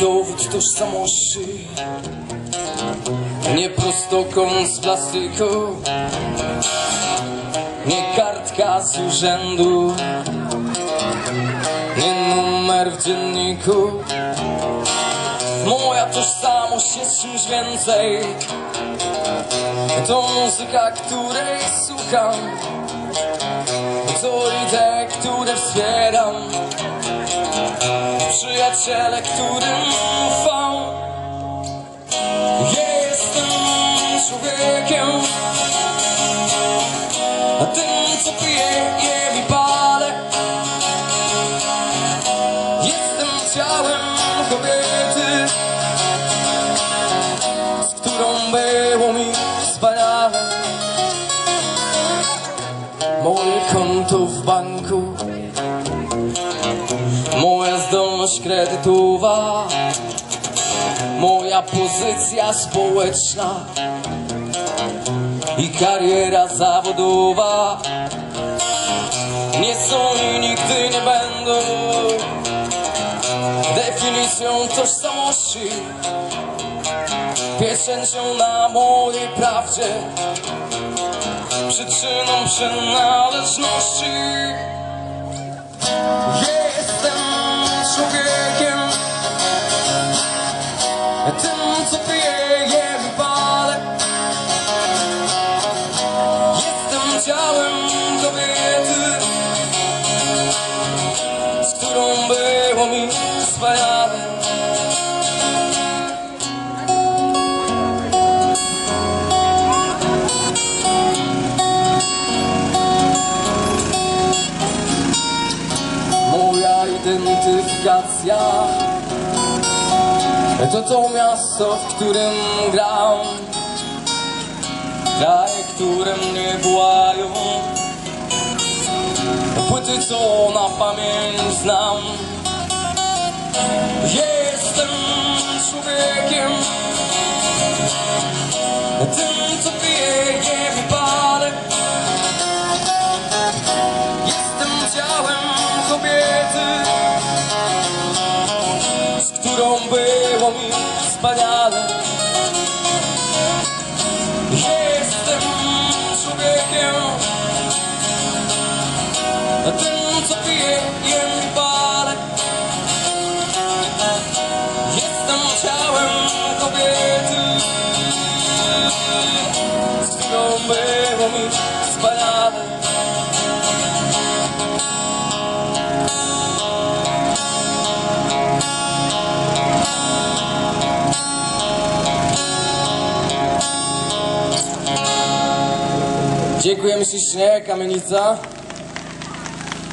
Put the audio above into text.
Dowód tożsamości. Nie prostokąt z plastyku Nie kartka z urzędu. Nie numer w dzienniku tożsamość jest czymś więcej. To muzyka, której słucham. To idee, które wspieram. Przyjaciele, którym ufam. Jestem człowiekiem, a tym, co piję, jem i palę. Jestem ciałem kobiety, konto w banku. Moja zdolność kredytowa, moja pozycja społeczna. I kariera zawodowa. Nie są i nigdy nie będą definicją tożsamości, pieczęcią na mojej prawdzie, przyczyną przynależności. Jestem człowiekiem To to miasto, w którym gram Kraje, które mnie wołają Płyty, co na pamięć znam. Jestem człowiekiem Tym, którą było mi wspaniale. Jestem człowiekiem, tym co piję, jem i Dziękujemy ślicznie, Kamienica.